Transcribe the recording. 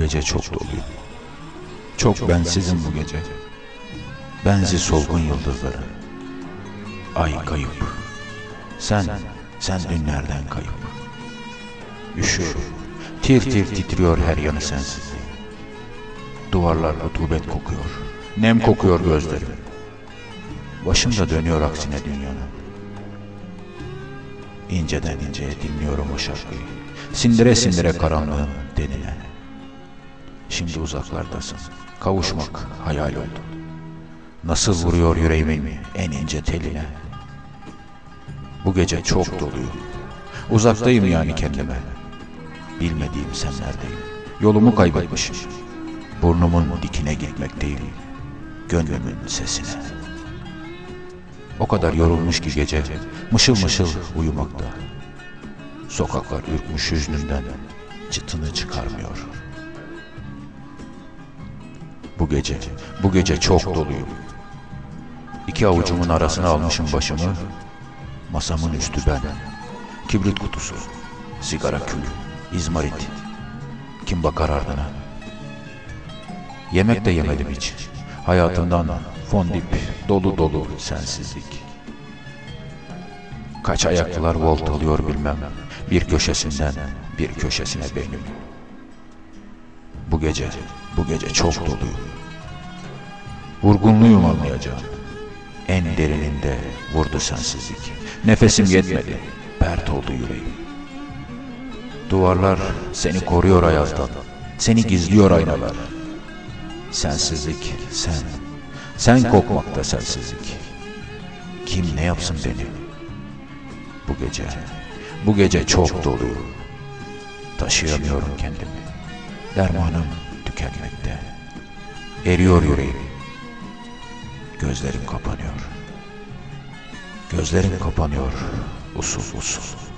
gece çok doluyum. Çok bensizim bu gece. Benzi solgun yıldızları. Ay kayıp. Sen, sen dünlerden kayıp. Üşüyorum. Tir tir titriyor her yanı sensizliğin. Duvarlar rutubet kokuyor. Nem kokuyor gözlerim. Başım da dönüyor aksine dünyanın. İnceden inceye dinliyorum o şarkıyı. Sindire sindire karanlığın denine. Şimdi uzaklardasın. Kavuşmak hayal oldu. Nasıl vuruyor yüreğimin en ince teline. Bu gece çok doluyum. Uzaktayım yani kendime. Bilmediğim senlerdeyim. Yolumu kaybetmişim. Burnumun dikine gitmekteyim. Gönlümün sesine. O kadar yorulmuş ki gece mışıl mışıl uyumakta. Sokaklar ürkmüş hüznünden çıtını çıkarmıyor. Bu gece, bu gece çok doluyum. İki avucumun arasına almışım başımı. Masamın üstü ben. Kibrit kutusu, sigara külü, izmarit. Kim bakar ardına? Yemek de yemedim hiç. Hayatımdan fondip, dolu dolu sensizlik. Kaç ayaklılar volt alıyor bilmem. Bir köşesinden bir köşesine benim. Bu gece, bu gece çok doluyum. Vurgunluyum anlayacağım. En derininde vurdu sensizlik. Nefesim yetmedi, pert oldu yüreğim. Duvarlar seni koruyor ayazdan. Seni gizliyor aynalar. Sensizlik sen. Sen kokmakta sensizlik. Kim ne yapsın beni? Bu gece, bu gece çok doluyum. Taşıyamıyorum kendimi. Dermanım tükenmekte. Eriyor yüreğim. Gözlerim kapanıyor. Gözlerim kapanıyor usul usul.